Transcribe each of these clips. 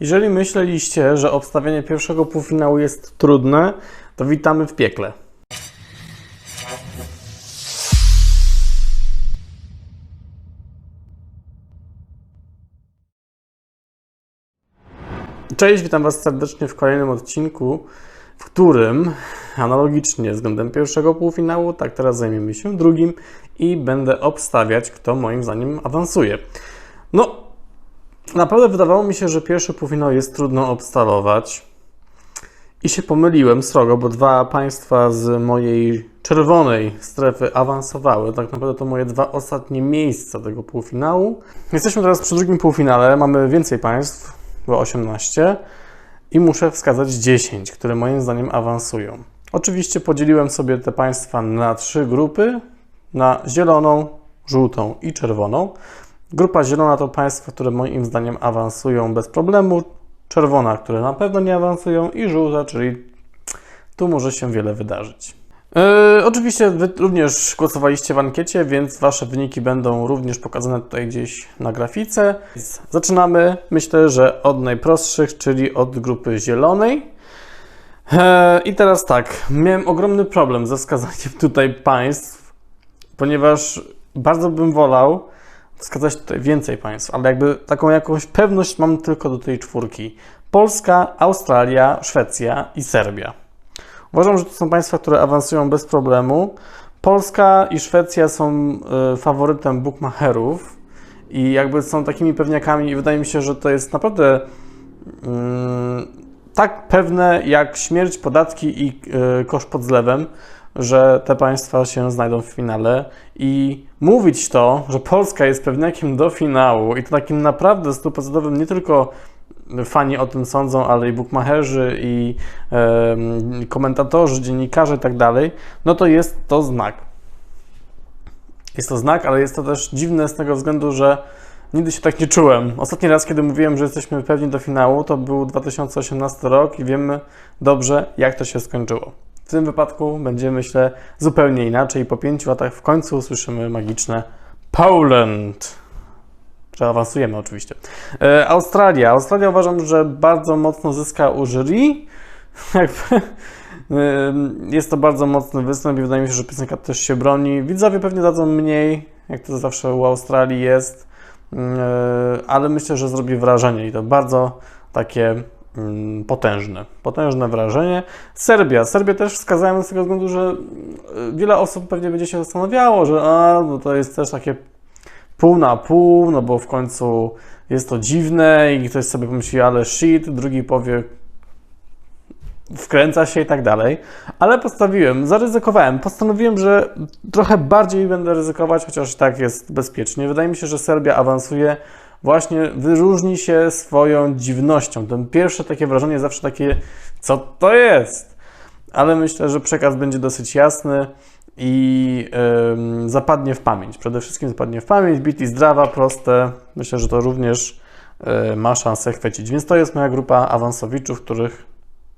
Jeżeli myśleliście, że obstawienie pierwszego półfinału jest trudne, to witamy w piekle. Cześć, witam Was serdecznie w kolejnym odcinku, w którym analogicznie względem pierwszego półfinału, tak teraz zajmiemy się drugim i będę obstawiać, kto moim zdaniem awansuje. No, naprawdę wydawało mi się, że pierwszy półfinał jest trudno obstalować i się pomyliłem srogo, bo dwa państwa z mojej czerwonej strefy awansowały. Tak naprawdę to moje dwa ostatnie miejsca tego półfinału. Jesteśmy teraz przy drugim półfinale, mamy więcej państw, było 18 i muszę wskazać 10, które moim zdaniem awansują. Oczywiście podzieliłem sobie te państwa na trzy grupy, na zieloną, żółtą i czerwoną. Grupa zielona to państwa, które moim zdaniem awansują bez problemu, czerwona, które na pewno nie awansują i żółta, czyli tu może się wiele wydarzyć. Yy, oczywiście Wy również głosowaliście w ankiecie, więc Wasze wyniki będą również pokazane tutaj gdzieś na grafice. Zaczynamy, myślę, że od najprostszych, czyli od grupy zielonej. Eee, I teraz tak, miałem ogromny problem ze wskazaniem tutaj państw, ponieważ bardzo bym wolał wskazać tutaj więcej państw, ale jakby taką jakąś pewność mam tylko do tej czwórki. Polska, Australia, Szwecja i Serbia. Uważam, że to są państwa, które awansują bez problemu. Polska i Szwecja są y, faworytem bookmacherów i jakby są takimi pewniakami i wydaje mi się, że to jest naprawdę mm, tak pewne jak śmierć, podatki i y, kosz pod zlewem, że te państwa się znajdą w finale i mówić to, że Polska jest pewniakiem do finału i to takim naprawdę stuprocentowym nie tylko fani o tym sądzą, ale i bookmacherzy, i komentatorzy, dziennikarze i tak dalej, no to jest to znak. Jest to znak, ale jest to też dziwne z tego względu, że nigdy się tak nie czułem. Ostatni raz, kiedy mówiłem, że jesteśmy pewni do finału, to był 2018 rok i wiemy dobrze, jak to się skończyło. W tym wypadku będzie, myślę, zupełnie inaczej. Po pięciu latach w końcu usłyszymy magiczne Poland. Że awansujemy oczywiście. E, Australia. Australia uważam, że bardzo mocno zyska u jury. E, jest to bardzo mocny występ i wydaje mi się, że piosenka też się broni. Widzowie pewnie dadzą mniej, jak to zawsze u Australii jest, e, ale myślę, że zrobi wrażenie i to bardzo takie mm, potężne. Potężne wrażenie. Serbia. Serbia też wskazałem z tego względu, że e, wiele osób pewnie będzie się zastanawiało, że a, no to jest też takie pół na pół, no bo w końcu jest to dziwne i ktoś sobie pomyśli, ale shit, drugi powie, wkręca się i tak dalej. Ale postawiłem, zaryzykowałem, postanowiłem, że trochę bardziej będę ryzykować, chociaż tak jest bezpiecznie. Wydaje mi się, że Serbia awansuje, właśnie wyróżni się swoją dziwnością. To pierwsze takie wrażenie zawsze takie, co to jest? Ale myślę, że przekaz będzie dosyć jasny i ym, zapadnie w pamięć. Przede wszystkim zapadnie w pamięć. Bit i zdrawa, proste. Myślę, że to również y, ma szansę chwycić. Więc to jest moja grupa awansowiczów, których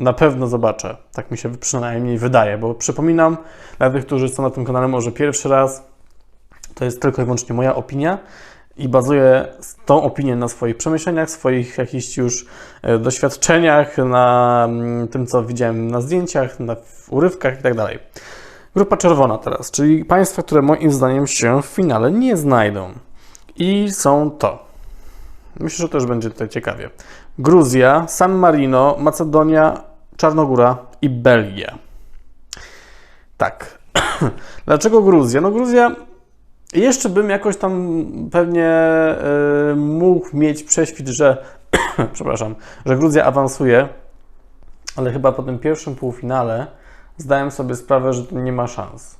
na pewno zobaczę. Tak mi się przynajmniej wydaje, bo przypominam dla tych, którzy są na tym kanale może pierwszy raz, to jest tylko i wyłącznie moja opinia i bazuję tą opinię na swoich przemyśleniach, swoich jakichś już e, doświadczeniach, na mm, tym, co widziałem na zdjęciach, na urywkach i tak. Grupa czerwona teraz, czyli państwa, które moim zdaniem się w finale nie znajdą. I są to. Myślę, że też będzie tutaj ciekawie. Gruzja, San Marino, Macedonia, Czarnogóra i Belgia. Tak. Dlaczego Gruzja? No Gruzja jeszcze bym jakoś tam pewnie y, mógł mieć prześwit, że przepraszam, że Gruzja awansuje, ale chyba po tym pierwszym półfinale zdałem sobie sprawę, że to nie ma szans.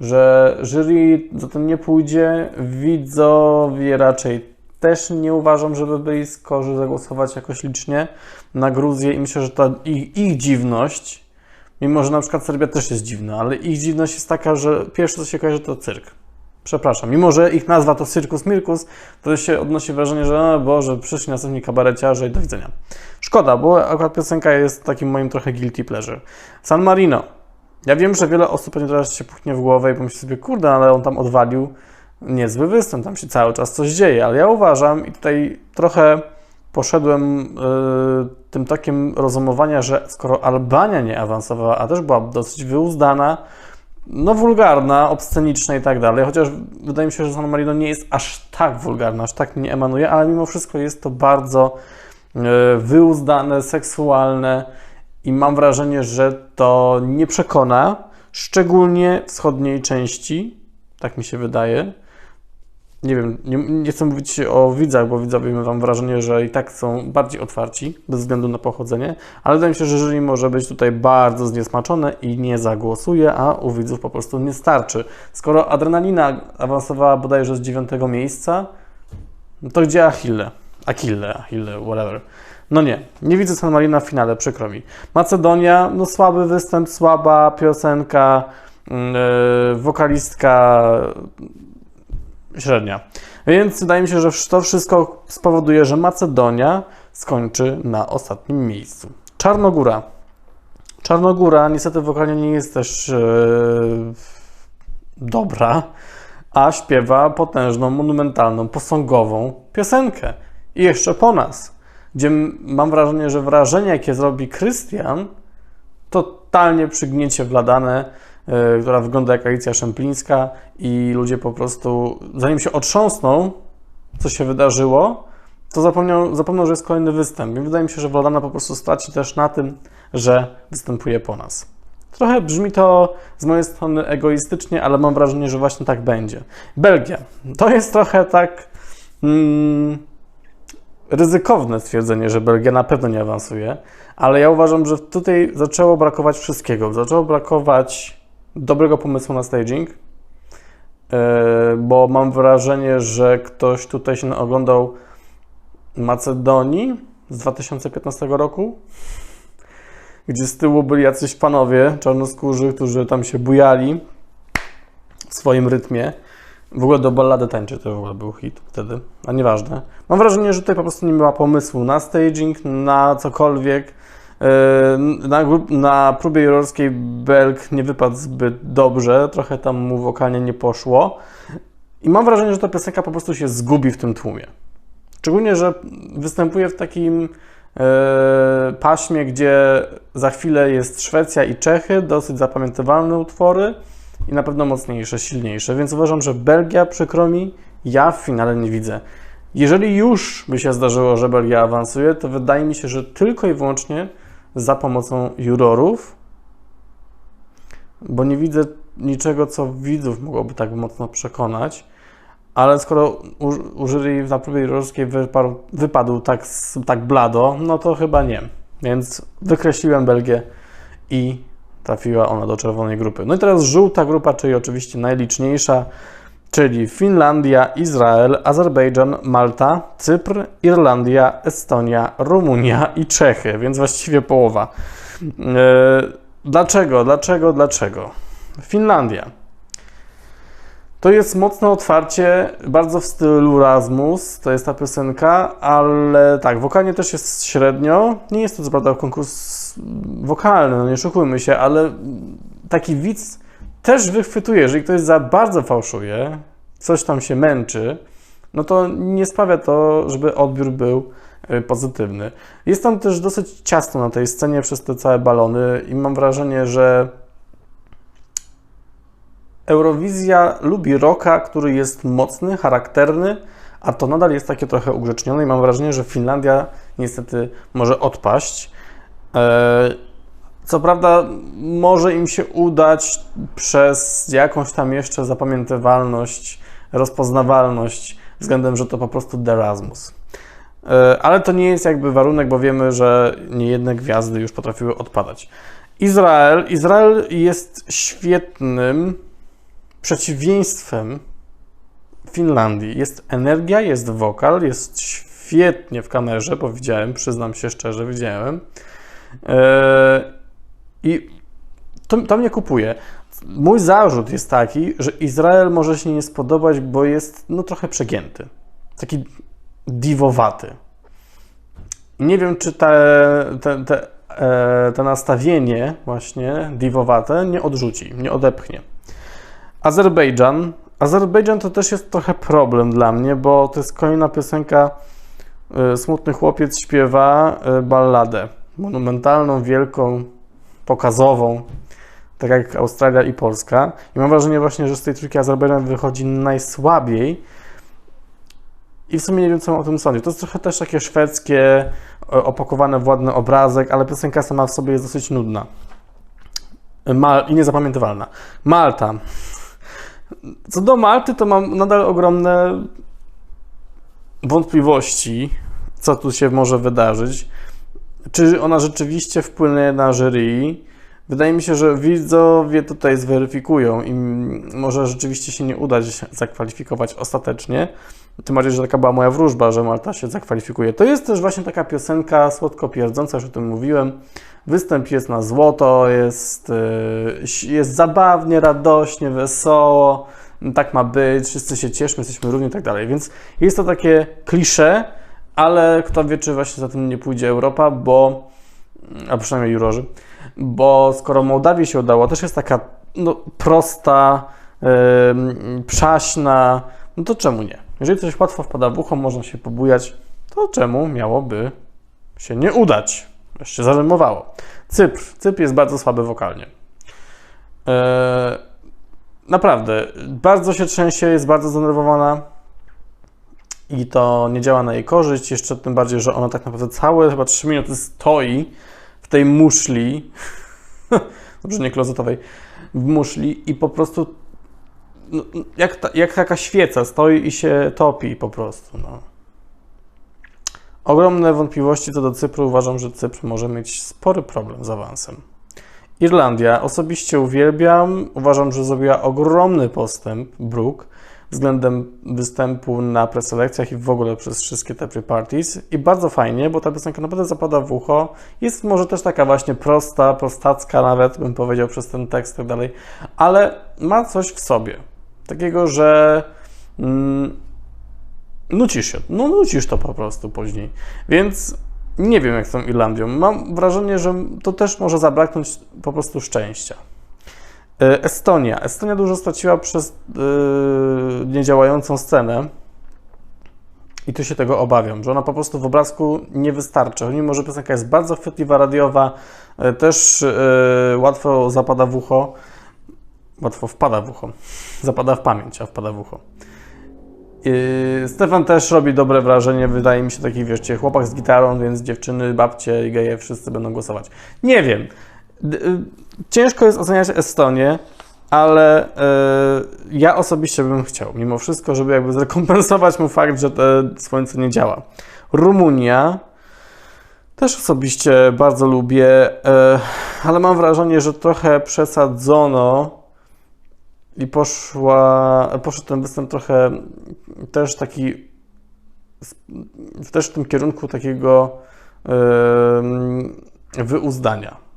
Że jury za tym nie pójdzie, widzowie raczej też nie uważam, żeby byli skorzy zagłosować jakoś licznie na Gruzję i myślę, że ta ich, ich dziwność, mimo że na przykład Serbia też jest dziwna, ale ich dziwność jest taka, że pierwsze co się kojarzy to cyrk. Przepraszam, mimo że ich nazwa to Circus Mirkus, to się odnosi wrażenie, że o Boże, przyszli następni kabareciarze i do widzenia. Szkoda, bo akurat piosenka jest takim moim trochę guilty pleasure. San Marino. Ja wiem, że wiele osób pewnie teraz się puchnie w głowę i pomyśli sobie, kurde, ale on tam odwalił niezły występ, tam się cały czas coś dzieje, ale ja uważam i tutaj trochę poszedłem y, tym tokiem rozumowania, że skoro Albania nie awansowała, a też była dosyć wyuzdana, no wulgarna, obsceniczna i tak dalej, chociaż wydaje mi się, że San Marino nie jest aż tak wulgarna, aż tak nie emanuje, ale mimo wszystko jest to bardzo y, wyuzdane, seksualne i mam wrażenie, że to nie przekona, szczególnie wschodniej części, tak mi się wydaje, nie wiem, nie, nie, chcę mówić o widzach, bo widzowie mam wrażenie, że i tak są bardziej otwarci bez względu na pochodzenie, ale wydaje mi się, że jury może być tutaj bardzo zniesmaczone i nie zagłosuje, a u widzów po prostu nie starczy. Skoro adrenalina awansowała bodajże z dziewiątego miejsca, no to gdzie Achille? Achille, Achille, whatever. No nie, nie widzę San Marina w finale, przykro mi. Macedonia, no słaby występ, słaba piosenka, yy, wokalistka średnia. Więc wydaje mi się, że to wszystko spowoduje, że Macedonia skończy na ostatnim miejscu. Czarnogóra. Czarnogóra niestety wokalnie nie jest też yy, dobra, a śpiewa potężną, monumentalną, posągową piosenkę. I jeszcze po nas, gdzie mam wrażenie, że wrażenie, jakie zrobi Krystian, totalnie przygniecie wladane E, która wygląda jak Alicja Szemplińska i ludzie po prostu, zanim się otrząsną, co się wydarzyło, to zapomniał, zapomniał, że jest kolejny występ. I wydaje mi się, że Wladana po prostu straci też na tym, że występuje po nas. Trochę brzmi to z mojej strony egoistycznie, ale mam wrażenie, że właśnie tak będzie. Belgia. To jest trochę tak mm, ryzykowne stwierdzenie, że Belgia na pewno nie awansuje, ale ja uważam, że tutaj zaczęło brakować wszystkiego. Zaczęło brakować dobrego pomysłu na staging, e, bo mam wrażenie, że ktoś tutaj się oglądał Macedonii z 2015 roku, gdzie z tyłu byli jacyś panowie czarnoskórzy, którzy tam się bujali w swoim rytmie. W ogóle do ballady tańczy to w ogóle był hit wtedy, a nieważne. Mam wrażenie, że tutaj po prostu nie miała pomysłu na staging, na cokolwiek. Na, na próbie jurorskiej Belk nie wypadł zbyt dobrze, trochę tam mu wokalnie nie poszło. I mam wrażenie, że ta piosenka po prostu się zgubi w tym tłumie. Szczególnie, że występuje w takim e, paśmie, gdzie za chwilę jest Szwecja i Czechy, dosyć zapamiętywalne utwory i na pewno mocniejsze, silniejsze. Więc uważam, że Belgia, przykro mi, ja w finale nie widzę. Jeżeli już by się zdarzyło, że Belgia awansuje, to wydaje mi się, że tylko i wyłącznie za pomocą jurorów, bo nie widzę niczego, co widzów mogłoby tak mocno przekonać, ale skoro u, u jury na próbie jurorskiej wypadł, wypadł tak, tak blado, no to chyba nie. Więc wykreśliłem Belgię i trafiła ona do czerwonej grupy. No i teraz żółta grupa, czyli oczywiście najliczniejsza, czyli Finlandia, Izrael, Azerbejdżan, Malta, Cypr, Irlandia, Estonia, Rumunia i Czechy, więc właściwie połowa. E, dlaczego, dlaczego, dlaczego? Finlandia. To jest mocne otwarcie, bardzo w stylu Rasmus, to jest ta piosenka, ale tak, wokalnie też jest średnio. Nie jest to co prawda konkurs wokalny, no nie szukujmy się, ale taki widz też wychwytuje, jeżeli ktoś za bardzo fałszuje, coś tam się męczy, no to nie sprawia to, żeby odbiór był y, pozytywny. Jest tam też dosyć ciasno na tej scenie przez te całe balony i mam wrażenie, że Eurowizja lubi rocka, który jest mocny, charakterny, a to nadal jest takie trochę ugrzecznione i mam wrażenie, że Finlandia niestety może odpaść. E, co prawda, może im się udać przez jakąś tam jeszcze zapamiętywalność, rozpoznawalność względem, że to po prostu Derasmus. E, ale to nie jest jakby warunek, bo wiemy, że niejedne gwiazdy już potrafiły odpadać. Izrael. Izrael jest świetnym przeciwieństwem Finlandii. Jest energia, jest wokal, jest świetnie w kamerze, bo widziałem, przyznam się szczerze, widziałem. E, i to, to mnie kupuje. Mój zarzut jest taki, że Izrael może się nie spodobać, bo jest no, trochę przegięty. Taki diwowaty. Nie wiem, czy te, te, te, e, nastawienie właśnie diwowate nie odrzuci, nie odepchnie. Azerbejdżan. Azerbejdżan to też jest trochę problem dla mnie, bo to jest kolejna piosenka y, smutny chłopiec śpiewa y, balladę. Monumentalną, wielką, pokazową. Tak jak Australia i Polska. I mam wrażenie właśnie, że z tej trójki Azerbejdżan wychodzi najsłabiej. I w sumie nie wiem, co mam o tym sądzić. To jest trochę też takie szwedzkie, e, opakowane w ładny obrazek, ale piosenka sama w sobie jest dosyć nudna. Mal i niezapamiętywalna. Malta. Co do Malty, to mam nadal ogromne wątpliwości, co tu się może wydarzyć. Czy ona rzeczywiście wpłynie na jury? Wydaje mi się, że widzowie tutaj zweryfikują i może rzeczywiście się nie udać zakwalifikować ostatecznie. Tym bardziej, że taka była moja wróżba, że Malta się zakwalifikuje. To jest też właśnie taka piosenka słodko pierdząca, już o tym mówiłem. Występ jest na złoto, jest, y, jest zabawnie, radośnie, wesoło. Tak ma być, wszyscy się cieszmy, jesteśmy równi i tak dalej. Więc jest to takie klisze, ale kto wie, czy właśnie za tym nie pójdzie Europa, bo, a przynajmniej jurorzy, bo skoro Mołdawii się udało, też jest taka no, prosta, yy, przaśna, no to czemu nie? Jeżeli coś łatwo wpada w ucho, można się pobujać, to czemu miałoby się nie udać? Jeszcze zarymowało. Cypr. Cypr jest bardzo słaby wokalnie. Eee, naprawdę, bardzo się trzęsie, jest bardzo zdenerwowana i to nie działa na jej korzyść. Jeszcze tym bardziej, że ona tak naprawdę całe chyba 3 minuty stoi w tej muszli, dobrze, nie klozetowej, w muszli i po prostu no, jak, ta, jak taka świeca stoi i się topi po prostu. No. Ogromne wątpliwości co do Cypru. Uważam, że Cypr może mieć spory problem z awansem. Irlandia. Osobiście uwielbiam. Uważam, że zrobiła ogromny postęp Brook względem występu na preselekcjach i w ogóle przez wszystkie te pre-parties. I bardzo fajnie, bo ta piosenka naprawdę zapada w ucho. Jest może też taka właśnie prosta, prostacka nawet, bym powiedział, przez ten tekst i tak dalej, ale ma coś w sobie. Takiego, że mm, nucisz się, no nucisz to po prostu później. Więc nie wiem jak z tą Irlandią. Mam wrażenie, że to też może zabraknąć po prostu szczęścia. E, Estonia. Estonia dużo straciła przez yy, niedziałającą scenę. I tu się tego obawiam, że ona po prostu w obrazku nie wystarczy. Mimo, że piosenka jest bardzo chwytliwa, radiowa, yy, też yy, łatwo zapada w ucho. Łatwo wpada w ucho. Zapada w pamięć, a wpada w ucho. Yy, Stefan też robi dobre wrażenie, wydaje mi się taki, wieszcie, chłopak z gitarą, więc dziewczyny, babcie i geje wszyscy będą głosować. Nie wiem. D ciężko jest oceniać Estonię, ale yy, ja osobiście bym chciał, mimo wszystko, żeby jakby zrekompensować mu fakt, że słońce nie działa. Rumunia też osobiście bardzo lubię, yy, ale mam wrażenie, że trochę przesadzono i poszła, poszedł ten występ trochę też taki, też w tym kierunku takiego yy, wyuzdania.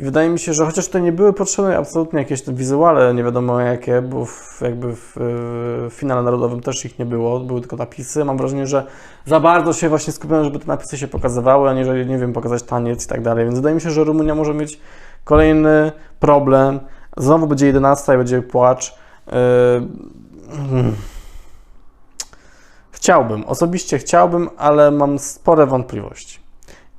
I wydaje mi się, że chociaż to nie były potrzebne absolutnie jakieś te wizuale, nie wiadomo jakie, bo w, jakby w, w finale narodowym też ich nie było, były tylko napisy. Mam wrażenie, że za bardzo się właśnie skupiłem, żeby te napisy się pokazywały, aniżeli, nie wiem, pokazać taniec i tak dalej. Więc wydaje mi się, że Rumunia może mieć kolejny problem, Znowu będzie 11 i będzie płacz. Yy, chciałbym, osobiście chciałbym, ale mam spore wątpliwości.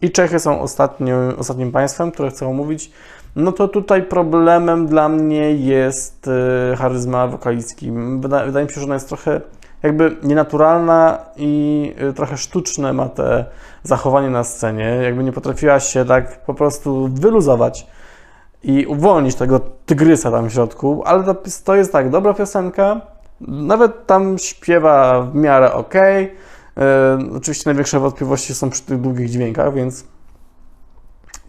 I Czechy są ostatnio, ostatnim państwem, które chcę omówić. No to tutaj problemem dla mnie jest yy, charyzma wokalistki. Wydaje, mi się, że ona jest trochę jakby nienaturalna i yy, trochę sztuczne ma te zachowanie na scenie. Jakby nie potrafiła się tak po prostu wyluzować i uwolnić tego tygrysa tam w środku, ale to, to jest tak, dobra piosenka, nawet tam śpiewa w miarę ok. E, oczywiście największe wątpliwości są przy tych długich dźwiękach, więc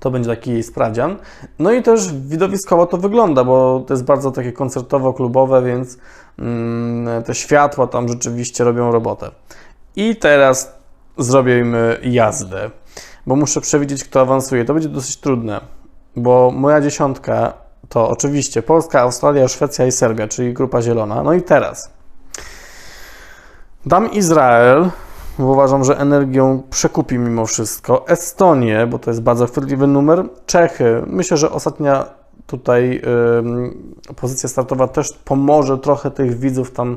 to będzie taki jej sprawdzian. No i też widowiskowo to wygląda, bo to jest bardzo takie koncertowo-klubowe, więc mm, te światła tam rzeczywiście robią robotę. I teraz zrobimy jazdę, bo muszę przewidzieć, kto awansuje. To będzie dosyć trudne bo moja dziesiątka to oczywiście Polska, Australia, Szwecja i Serbia, czyli grupa zielona. No i teraz dam Izrael, bo uważam, że energią przekupi mimo wszystko. Estonię, bo to jest bardzo chwytliwy numer. Czechy, myślę, że ostatnia tutaj pozycja startowa też pomoże trochę tych widzów tam,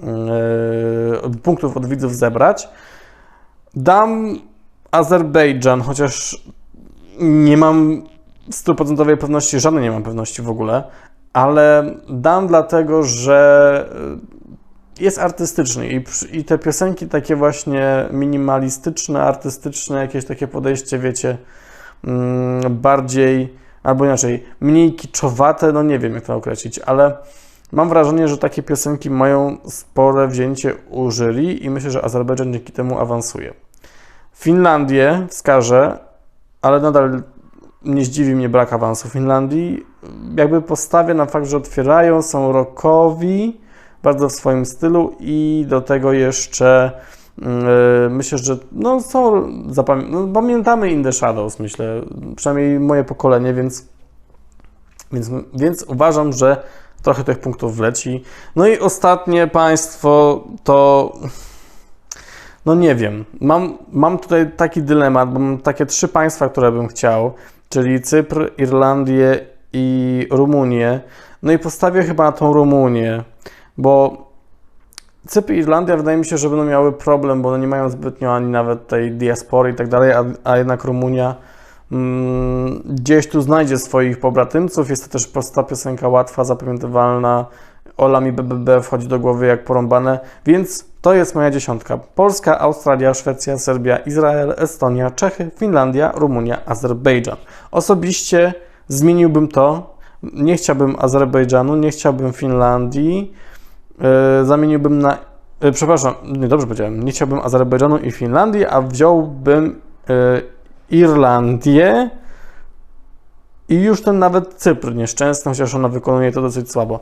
yy, punktów od widzów zebrać. Dam Azerbejdżan, chociaż nie mam stuprocentowej pewności, żadnej nie mam pewności w ogóle, ale dam dlatego, że jest artystyczny i, i te piosenki takie właśnie minimalistyczne, artystyczne, jakieś takie podejście, wiecie, mm, bardziej, albo inaczej, mniej kiczowate, no nie wiem jak to określić, ale mam wrażenie, że takie piosenki mają spore wzięcie u jury i myślę, że Azerbejdżan dzięki temu awansuje. Finlandię wskażę, ale nadal nie zdziwi mnie brak awansu Finlandii. Jakby postawię na fakt, że otwierają, są rockowi, bardzo w swoim stylu i do tego jeszcze yy, myślę, że no są, zapamię- no, pamiętamy In The Shadows, myślę, przynajmniej moje pokolenie, więc, więc, więc uważam, że trochę tych punktów wleci. No i ostatnie państwo to no nie wiem. Mam, mam tutaj taki dylemat, bo mam takie trzy państwa, które bym chciał, czyli Cypr, Irlandię i Rumunię. No i postawię chyba na tą Rumunię, bo Cypr i Irlandia wydaje mi się, że będą miały problem, bo one nie mają zbytnio ani nawet tej diaspory i tak dalej, a, jednak Rumunia mm, gdzieś tu znajdzie swoich pobratymców. Jest to też prosta piosenka, łatwa, zapamiętywalna. Ola mi BBB wchodzi do głowy jak porąbane, więc to jest moja dziesiątka. Polska, Australia, Szwecja, Serbia, Izrael, Estonia, Czechy, Finlandia, Rumunia, Azerbejdżan. Osobiście zmieniłbym to. Nie chciałbym Azerbejdżanu, nie chciałbym Finlandii. Yy, zamieniłbym na. Yy, przepraszam, nie dobrze powiedziałem. Nie chciałbym Azerbejdżanu i Finlandii, a wziąłbym yy, Irlandię i już ten nawet Cypr nieszczęsny, chociaż ona wykonuje to dosyć słabo.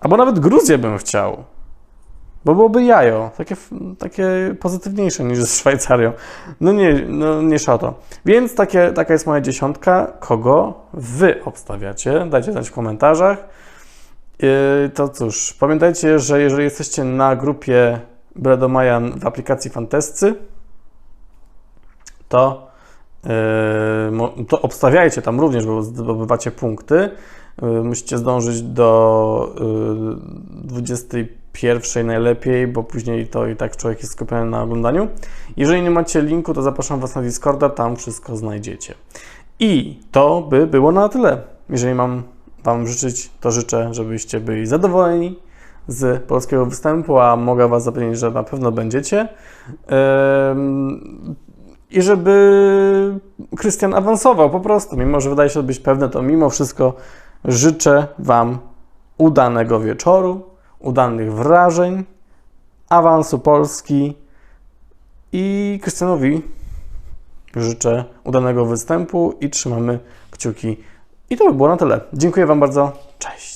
Albo nawet Gruzję bym chciał. Bo byłoby jajo, takie, takie pozytywniejsze niż z Szwajcarią. No nie, no nie szato. Więc takie, taka jest moja dziesiątka. Kogo wy obstawiacie? Dajcie znać w komentarzach. Yy, to cóż, pamiętajcie, że jeżeli jesteście na grupie Bredomajan w aplikacji Fantescy, to, yy, to obstawiajcie tam również, bo zdobywacie punkty. Yy, Musicie zdążyć do yy, 21 najlepiej, bo później to i tak człowiek jest skupiony na oglądaniu. Jeżeli nie macie linku, to zapraszam Was na Discorda, tam wszystko znajdziecie. I to by było na tyle. Jeżeli mam Wam życzyć, to życzę, żebyście byli zadowoleni z polskiego występu, a mogę Was zapewnić, że na pewno będziecie. I żeby Krystian awansował po prostu, mimo że wydaje się być pewne, to mimo wszystko życzę Wam udanego wieczoru, udanych wrażeń, awansu Polski i Krystianowi życzę udanego występu i trzymamy kciuki. I to by było na tyle. Dziękuję Wam bardzo. Cześć.